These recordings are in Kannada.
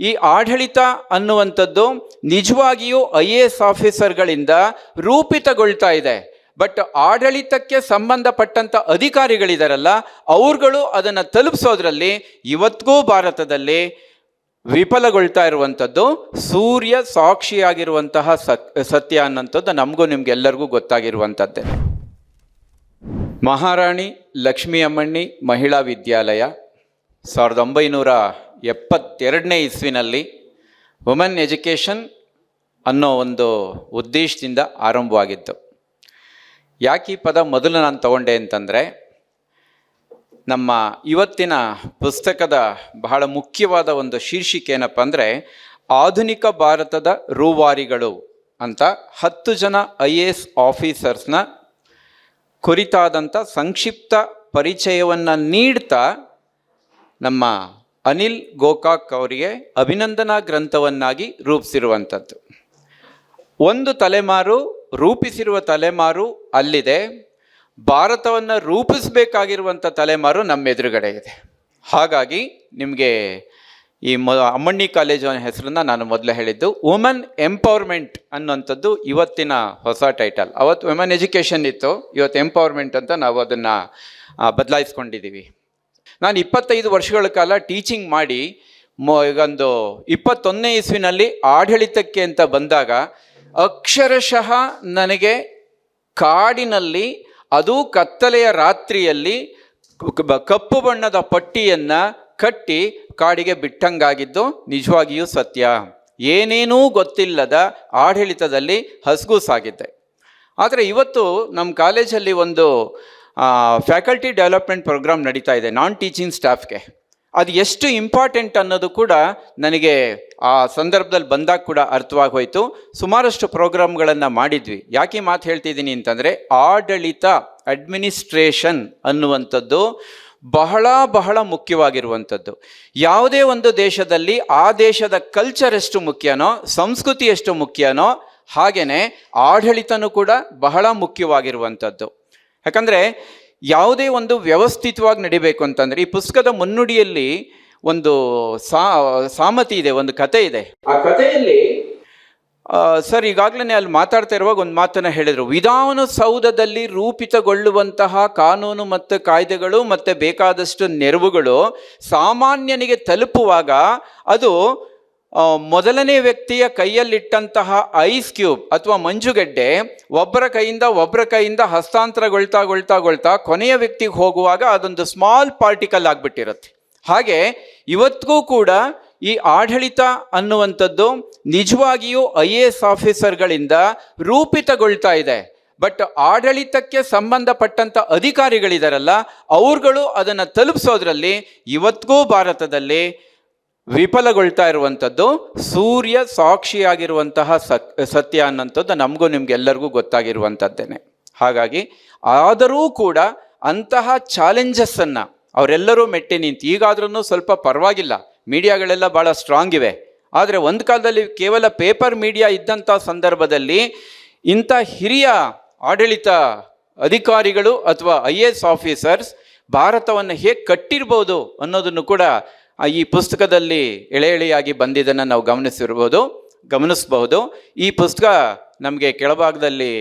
ಈ ಆಡಳಿತ ಅನ್ನುವಂಥದ್ದು ನಿಜವಾಗಿಯೂ ಐ ಎ ಎಸ್ ಆಫೀಸರ್ಗಳಿಂದ ರೂಪಿತಗೊಳ್ತಾ ಇದೆ. ಬಟ್ ಆಡಳಿತಕ್ಕೆ ಸಂಬಂಧಪಟ್ಟಂಥ ಅಧಿಕಾರಿಗಳಿದಾರಲ್ಲ, ಅವ್ರುಗಳು ಅದನ್ನು ತಲುಪಿಸೋದ್ರಲ್ಲಿ ಇವತ್ತಿಗೂ ಭಾರತದಲ್ಲಿ ವಿಫಲಗೊಳ್ತಾ ಇರುವಂಥದ್ದು, ಸೂರ್ಯ ಸಾಕ್ಷಿಯಾಗಿರುವಂತಹ ಸತ್, ಸತ್ಯ ಅನ್ನೋಂಥದ್ದು ನಮಗೂ ನಿಮ್ಗೆಲ್ಲರಿಗೂ ಗೊತ್ತಾಗಿರುವಂಥದ್ದೇ. ಮಹಾರಾಣಿ, ಲಕ್ಷ್ಮೀ ಅಮ್ಮಣ್ಣಿ, ಮಹಿಳಾ ವಿದ್ಯಾಲಯ. ಸಾವಿರದ ಒಂಬೈನೂರ ಎಪ್ಪತ್ತೆರಡನೇ ಇಸ್ವಿನಲ್ಲಿ ವುಮೆನ್ ಎಜುಕೇಷನ್ ಅನ್ನೋ ಒಂದು ಉದ್ದೇಶದಿಂದ ಆರಂಭವಾಗಿತ್ತು ಯಾಕೆ ಈ ಪದ ಮೊದಲು ನಾನು ತಗೊಂಡೆ ಅಂತಂದರೆ, ನಮ್ಮ ಇವತ್ತಿನ ಪುಸ್ತಕದ ಬಹಳ ಮುಖ್ಯವಾದ ಒಂದು ಶೀರ್ಷಿಕೆ ಏನಪ್ಪ ಅಂದರೆ, ಆಧುನಿಕ ಭಾರತದ ರೂವಾರಿಗಳು ಅಂತ ಹತ್ತು ಜನ ಐ ಎ ಎಸ್ ಆಫೀಸರ್ಸ್ನ ಕುರಿತಾದಂಥ ಸಂಕ್ಷಿಪ್ತ ಪರಿಚಯವನ್ನು ನೀಡ್ತಾ ನಮ್ಮ ಅನಿಲ್ ಗೋಕಾಕ್ ಅವರಿಗೆ ಅಭಿನಂದನಾ ಗ್ರಂಥವನ್ನಾಗಿ ರೂಪಿಸಿರುವಂಥದ್ದು. ಒಂದು ತಲೆಮಾರು ರೂಪಿಸಿರುವ ತಲೆಮಾರು ಅಲ್ಲಿದೆ. ಭಾರತವನ್ನು ರೂಪಿಸಬೇಕಾಗಿರುವಂಥ ತಲೆಮಾರು ನಮ್ಮ ಎದುರುಗಡೆ ಇದೆ. ಹಾಗಾಗಿ ನಿಮಗೆ ಈ ಮ, ಅಮ್ಮಣ್ಣಿ ಕಾಲೇಜು ಹೆಸರನ್ನು ನಾನು ಮೊದಲೇ ಹೇಳಿದ್ದು ವುಮೆನ್ ಎಂಪವರ್ಮೆಂಟ್ ಅನ್ನುವಂಥದ್ದು ಇವತ್ತಿನ ಹೊಸ ಟೈಟಲ್ ಅವತ್ತು ವುಮೆನ್ ಎಜುಕೇಷನ್ ಇತ್ತು, ಇವತ್ತು ಎಂಪವರ್ಮೆಂಟ್ ಅಂತ ನಾವು ಅದನ್ನು ಬದಲಾಯಿಸ್ಕೊಂಡಿದ್ದೀವಿ. ನಾನು ಇಪ್ಪತ್ತೈದು ವರ್ಷಗಳ ಕಾಲ ಟೀಚಿಂಗ್ ಮಾಡಿ ಒಂದು ಇಪ್ಪತ್ತೊಂದನೇ ಇಸ್ವಿನಲ್ಲಿ ಆಡಳಿತಕ್ಕೆ ಅಂತ ಬಂದಾಗ, ಅಕ್ಷರಶಃ ನನಗೆ ಕಾಡಿನಲ್ಲಿ, ಅದು ಕತ್ತಲೆಯ ರಾತ್ರಿಯಲ್ಲಿ ಕಪ್ಪು ಬಣ್ಣದ ಪಟ್ಟಿಯನ್ನು ಕಟ್ಟಿ ಕಾಡಿಗೆ ಬಿಟ್ಟಂಗಾಗಿದ್ದು ನಿಜವಾಗಿಯೂ ಸತ್ಯ. ಏನೇನೂ ಗೊತ್ತಿಲ್ಲದ ಆಡಳಿತದಲ್ಲಿ ಹಸ್ಗೂಸಾಗಿದ್ದೆ. ಆದರೆ ಇವತ್ತು ನಮ್ಮ ಕಾಲೇಜಲ್ಲಿ ಒಂದು ಫ್ಯಾಕಲ್ಟಿ ಡೆವಲಪ್ಮೆಂಟ್ ಪ್ರೋಗ್ರಾಮ್ ನಡೀತಾ ಇದೆ ನಾನ್ ಟೀಚಿಂಗ್ ಸ್ಟಾಫ್ಗೆ ಅದು ಎಷ್ಟು ಇಂಪಾರ್ಟೆಂಟ್ ಅನ್ನೋದು ಕೂಡ ನನಗೆ ಆ ಸಂದರ್ಭದಲ್ಲಿ ಬಂದಾಗ ಕೂಡ ಅರ್ಥವಾಗಿ ಹೋಯಿತು ಸುಮಾರಷ್ಟು ಪ್ರೋಗ್ರಾಮ್ಗಳನ್ನು ಮಾಡಿದ್ವಿ. ಯಾಕೆ ಮಾತು ಹೇಳ್ತಿದ್ದೀನಿ ಅಂತಂದರೆ, ಆಡಳಿತ ಅಡ್ಮಿನಿಸ್ಟ್ರೇಷನ್ ಅನ್ನುವಂಥದ್ದು ಬಹಳ ಬಹಳ ಮುಖ್ಯವಾಗಿರುವಂಥದ್ದು. ಯಾವುದೇ ಒಂದು ದೇಶದಲ್ಲಿ ಆ ದೇಶದ ಕಲ್ಚರ್ ಎಷ್ಟು ಮುಖ್ಯನೋ, ಸಂಸ್ಕೃತಿ ಎಷ್ಟು ಮುಖ್ಯನೋ ಹಾಗೆಯೇ ಆಡಳಿತನೂ ಕೂಡ ಬಹಳ ಮುಖ್ಯವಾಗಿರುವಂಥದ್ದು. ಯಾಕಂದರೆ ಯಾವುದೇ ಒಂದು ವ್ಯವಸ್ಥಿತವಾಗಿ ನಡಿಬೇಕು ಅಂತಂದರೆ ಈ ಪುಸ್ತಕದ ಮುನ್ನುಡಿಯಲ್ಲಿ ಒಂದು ಸಾ, ಸಾಮತಿ ಇದೆ, ಒಂದು ಕತೆ ಇದೆ. ಆ ಕಥೆಯಲ್ಲಿ ಸರ್ ಈಗಾಗಲೇ ಅಲ್ಲಿ ಮಾತಾಡ್ತಾ ಇರುವಾಗ ಒಂದು ಮಾತನ್ನು ಹೇಳಿದರು. ವಿಧಾನಸೌಧದಲ್ಲಿ ರೂಪಿತಗೊಳ್ಳುವಂತಹ ಕಾನೂನು ಮತ್ತು ಕಾಯ್ದೆಗಳು ಮತ್ತು ಬೇಕಾದಷ್ಟು ನೆರವುಗಳು ಸಾಮಾನ್ಯನಿಗೆ ತಲುಪುವಾಗ ಅದು ಮೊದಲನೇ ವ್ಯಕ್ತಿಯ ಕೈಯಲ್ಲಿಟ್ಟಂತಹ ಐಸ್ ಕ್ಯೂಬ್ ಅಥವಾ ಮಂಜುಗಡ್ಡೆ ಒಬ್ಬರ ಕೈಯಿಂದ ಒಬ್ಬರ ಕೈಯಿಂದ ಹಸ್ತಾಂತರಗೊಳ್ತಾ ಗೊಳ್ತಾ ಗೊಳ್ತಾ ಕೊನೆಯ ವ್ಯಕ್ತಿಗೆ ಹೋಗುವಾಗ ಅದೊಂದು ಸ್ಮಾಲ್ ಪಾರ್ಟಿಕಲ್ ಆಗಿಬಿಟ್ಟಿರುತ್ತೆ. ಹಾಗೆ ಇವತ್ತಿಗೂ ಕೂಡ ಈ ಆಡಳಿತ ಅನ್ನುವಂಥದ್ದು ನಿಜವಾಗಿಯೂ ಐ ಎ ಎಸ್ ಆಫೀಸರ್ಗಳಿಂದ ರೂಪಿತಗೊಳ್ತಾ ಇದೆ. ಬಟ್ ಆಡಳಿತಕ್ಕೆ ಸಂಬಂಧಪಟ್ಟಂಥ ಅಧಿಕಾರಿಗಳಿದಾರಲ್ಲ, ಅವ್ರುಗಳು ಅದನ್ನು ತಲುಪಿಸೋದ್ರಲ್ಲಿ ಇವತ್ತಿಗೂ ಭಾರತದಲ್ಲಿ ವಿಫಲಗೊಳ್ತಾ ಇರುವಂಥದ್ದು, ಸೂರ್ಯ ಸಾಕ್ಷಿಯಾಗಿರುವಂತಹ ಸತ್, ಸತ್ಯ ಅನ್ನೋಂಥದ್ದು ನಮಗೂ ನಿಮ್ಗೆಲ್ಲರಿಗೂ ಗೊತ್ತಾಗಿರುವಂಥದ್ದೇನೆ. ಹಾಗಾಗಿ ಆದರೂ ಕೂಡ ಅಂತಹ ಚಾಲೆಂಜಸ್ಸನ್ನು ಅವರೆಲ್ಲರೂ ಮೆಟ್ಟಿ ನಿಂತು ಈಗಾದ್ರೂ ಸ್ವಲ್ಪ ಪರವಾಗಿಲ್ಲ, ಮೀಡಿಯಾಗಳೆಲ್ಲ ಭಾಳ ಸ್ಟ್ರಾಂಗ್ ಇವೆ. ಆದರೆ ಒಂದು ಕಾಲದಲ್ಲಿ ಕೇವಲ ಪೇಪರ್ ಮೀಡಿಯಾ ಇದ್ದಂಥ ಸಂದರ್ಭದಲ್ಲಿ ಇಂಥ ಹಿರಿಯ ಆಡಳಿತ ಅಧಿಕಾರಿಗಳು ಅಥವಾ ಐ ಎ ಎಸ್ ಆಫೀಸರ್ಸ್ ಭಾರತವನ್ನು ಹೇಗೆ ಕಟ್ಟಿರ್ಬೋದು ಅನ್ನೋದನ್ನು ಕೂಡ ಈ ಪುಸ್ತಕದಲ್ಲಿ ಎಳೆ ಎಳೆಯಾಗಿ ಬಂದಿದ್ದನ್ನು ನಾವು ಗಮನಿಸಿರ್ಬೋದು, ಗಮನಿಸಬಹುದು. ಈ ಪುಸ್ತಕ ನಮಗೆ ಕೆಳಭಾಗದಲ್ಲಿ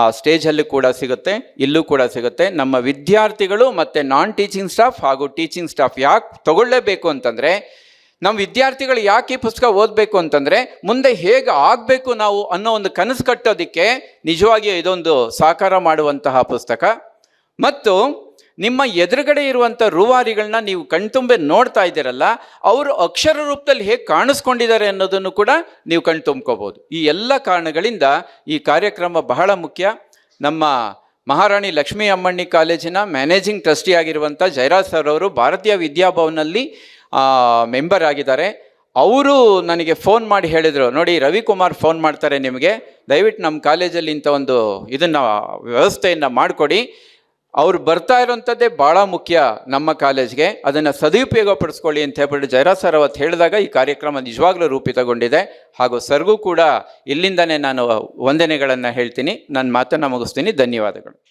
ಆ ಸ್ಟೇಜಲ್ಲಿ ಕೂಡ ಸಿಗುತ್ತೆ, ಇಲ್ಲೂ ಕೂಡ ಸಿಗುತ್ತೆ. ನಮ್ಮ ವಿದ್ಯಾರ್ಥಿಗಳು ಮತ್ತು ನಾನ್ ಟೀಚಿಂಗ್ ಸ್ಟಾಫ್ ಹಾಗೂ ಟೀಚಿಂಗ್ ಸ್ಟಾಫ್ ಯಾಕೆ ತಗೊಳ್ಳೇಬೇಕು ಅಂತಂದರೆ ನಮ್ಮ ವಿದ್ಯಾರ್ಥಿಗಳು ಯಾಕೆ ಈ ಪುಸ್ತಕ ಓದಬೇಕು ಅಂತಂದರೆ, ಮುಂದೆ ಹೇಗೆ ಆಗಬೇಕು ನಾವು ಅನ್ನೋ ಒಂದು ಕನಸು ಕಟ್ಟೋದಕ್ಕೆ ನಿಜವಾಗಿಯೂ ಇದೊಂದು ಸಾಕಾರ ಮಾಡುವಂತಹ ಪುಸ್ತಕ. ಮತ್ತು ನಿಮ್ಮ ಎದುರುಗಡೆ ಇರುವಂಥ ರೂವಾರಿಗಳನ್ನ ನೀವು ಕಣ್ತುಂಬೆ ನೋಡ್ತಾ ಇದ್ದೀರಲ್ಲ, ಅವರು ಅಕ್ಷರ ರೂಪದಲ್ಲಿ ಹೇಗೆ ಕಾಣಿಸ್ಕೊಂಡಿದ್ದಾರೆ ಅನ್ನೋದನ್ನು ಕೂಡ ನೀವು ಕಣ್ತುಂಬ್ಕೋಬೋದು. ಈ ಎಲ್ಲ ಕಾರಣಗಳಿಂದ ಈ ಕಾರ್ಯಕ್ರಮ ಬಹಳ ಮುಖ್ಯ. ನಮ್ಮ ಮಹಾರಾಣಿ ಲಕ್ಷ್ಮೀ ಅಮ್ಮಣ್ಣಿ ಕಾಲೇಜಿನ ಮ್ಯಾನೇಜಿಂಗ್ ಟ್ರಸ್ಟಿ ಆಗಿರುವಂಥ ಜಯರಾಜ್ ಸರ್ ಅವರು ಭಾರತೀಯ ವಿದ್ಯಾಭವನಲ್ಲಿ ಮೆಂಬರ್ ಆಗಿದ್ದಾರೆ. ಅವರು ನನಗೆ ಫೋನ್ ಮಾಡಿ ಹೇಳಿದರು, ನೋಡಿ, ರವಿಕುಮಾರ್ ಫೋನ್ ಮಾಡ್ತಾರೆ ನಿಮಗೆ. ದಯವಿಟ್ಟು ನಮ್ಮ ಕಾಲೇಜಲ್ಲಿ ಇಂಥ ಒಂದು ಇದನ್ನು ವ್ಯವಸ್ಥೆಯನ್ನು ಮಾಡಿಕೊಡಿ. ಅವ್ರು ಬರ್ತಾ ಇರೋಂಥದ್ದೇ ಭಾಳ ಮುಖ್ಯ ನಮ್ಮ ಕಾಲೇಜ್ಗೆ. ಅದನ್ನು ಸದುಪಯೋಗ ಪಡಿಸ್ಕೊಳ್ಳಿ ಅಂತ ಹೇಳ್ಬಿಟ್ಟು ಜಯರಾಜ್ ಸರ್ ಅವತ್ತು ಹೇಳಿದಾಗ ಈ ಕಾರ್ಯಕ್ರಮ ನಿಜವಾಗ್ಲೂ ರೂಪಿತಗೊಂಡಿದೆ. ಹಾಗೂ ಸರ್ಗೂ ಕೂಡ ಇಲ್ಲಿಂದನೇ ನಾನು ವಂದನೆಗಳನ್ನು ಹೇಳ್ತೀನಿ. ನನ್ನ ಮಾತನ್ನು ಮುಗಿಸ್ತೀನಿ. ಧನ್ಯವಾದಗಳು.